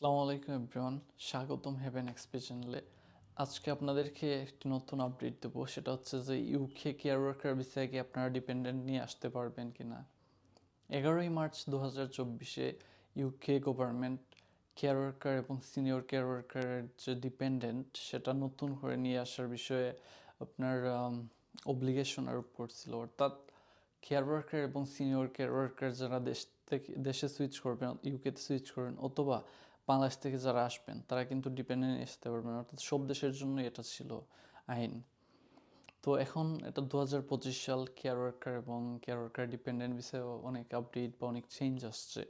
আসসালামু আলাইকুম এভরিওয়ান, স্বাগতম হেভেন এক্সপি চ্যানেলে আজকে আপনাদেরকে একটি নতুন আপডেট দেবো, সেটা হচ্ছে যে ইউকে কেয়ার ওয়ার্কার বিষয়ে কি আপনারা ডিপেন্ডেন্ট নিয়ে আসতে পারবেন কি না এগারোই মার্চ দু হাজার চব্বিশে ইউকে গভর্নমেন্ট কেয়ার ওয়ার্কার এবং সিনিয়র কেয়ার ওয়ার্কারের যে ডিপেন্ডেন্ট সেটা নতুন করে নিয়ে আসার বিষয়ে আপনার অব্লিগেশন আরোপ করছিল। অর্থাৎ কেয়ার ওয়ার্কার এবং সিনিয়র কেয়ার ওয়ার্কার যারা দেশ থেকে, দেশে সুইচ করবেন ইউকেতে সুইচ করবেন, অথবা বাংলাদেশ থেকে যারা আসবেন, তারা কিন্তু ডিপেন্ডেন্ট আসতে পারবেন। অর্থাৎ সব দেশের জন্য এটা ছিল আইন। তো এখন এটা দু হাজার পঁচিশ সাল কেয়ার ওয়ার্কার এবং কেয়ার ওয়ার্কার ডিপেন্ডেন্ট বিষয়ে অনেক আপডেট বা অনেক চেঞ্জ আসছে।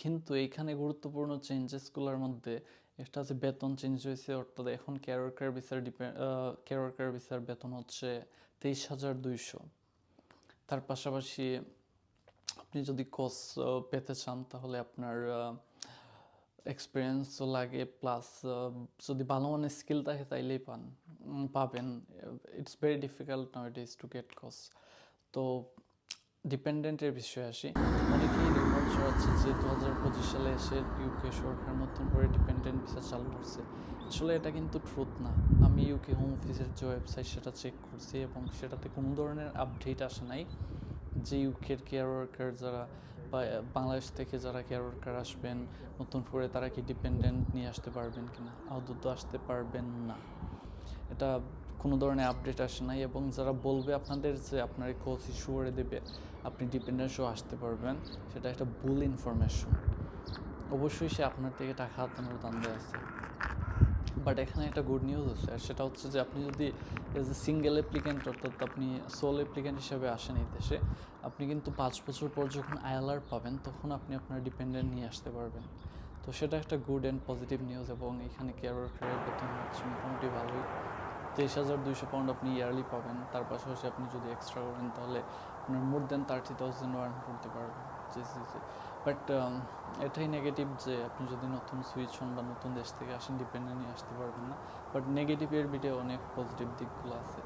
কিন্তু এইখানে গুরুত্বপূর্ণ চেঞ্জেসগুলোর মধ্যে একটা আছে বেতন চেঞ্জ হয়েছে। অর্থাৎ এখন কেয়ার ওয়ার্কার বিচার ডিপেন্ড কেয়ার ওয়ার্কার বিচার বেতন হচ্ছে তেইশ হাজার দুইশো। তার পাশাপাশি আপনি যদি কোর্স পেতে চান, তাহলে আপনার এক্সপিরিয়েন্সও লাগে প্লাস যদি ভালো মানের স্কিল থাকে তাইলেই পান পাবেন। It's very difficult now it is to get course তো ডিপেন্ডেন্টের বিষয়ে আসি। অনেকেই রিপোর্ট ছড়াচ্ছে যে দু হাজার পঁচিশ সালে এসে ইউকে সরকার নতুন করে ডিপেন্ডেন্ট ভিসা চালু করছে। আসলে এটা কিন্তু ট্রুথ না। আমি ইউকে হোম অফিসের যে ওয়েবসাইট সেটা চেক করছি এবং সেটাতে কোনো ধরনের আপডেট আসে নাই যে ইউকের কেয়ার ওয়ার্কার যারা বা বাংলাদেশ থেকে যারা কেয়ার ওয়ার্কার আসবেন, নতুন করে তারা কি ডিপেন্ডেন্ট নিয়ে আসতে পারবেন কিনা? আদৌ তো আসতে পারবেন না। এটা কোনো ধরনের আপডেট আসে নাই এবং যারা বলবে আপনাদের যে আপনার কোচ ইস্যু করে দেবে, আপনি ডিপেন্ডেন্ট শো আসতে পারবেন, সেটা একটা ভুল ইনফরমেশন অবশ্যই সে আপনার থেকে টাকা হাতানোর দান্দে আছে। বাট এখানে একটা গুড নিউজ আছে, আর সেটা হচ্ছে যে আপনি যদি এজ এ সিঙ্গেল অ্যাপ্লিক্যান্ট অর্থাৎ আপনি সোল অ্যাপ্লিক্যান্ট হিসেবে আসেন এই দেশে, আপনি কিন্তু পাঁচ বছর পর যখন আইএলআর পাবেন, তখন আপনি আপনার ডিপেন্ডেন্ট নিয়ে আসতে পারবেন। তো সেটা একটা গুড অ্যান্ড পজিটিভ নিউজ এবং এখানে কেয়ার ওয়ার্কারের বেতন হচ্ছে মোটামুটি ভালোই। তেইশ হাজার দুইশো পাউন্ড আপনি ইয়ারলি পাবেন, তার পাশাপাশি আপনি যদি এক্সট্রা করেন, তাহলে আপনার more than thirty thousand earn করতে পারবেন। জি জি জি। বাট এটাই নেগেটিভ যে আপনি যদি নতুন সুইচ হন বা নতুন দেশ থেকে আসেন ডিপেন্ডেন্ট নিয়ে আসতে পারবেন না। বাট নেগেটিভের বিটে অনেক পজিটিভ দিকগুলো আছে।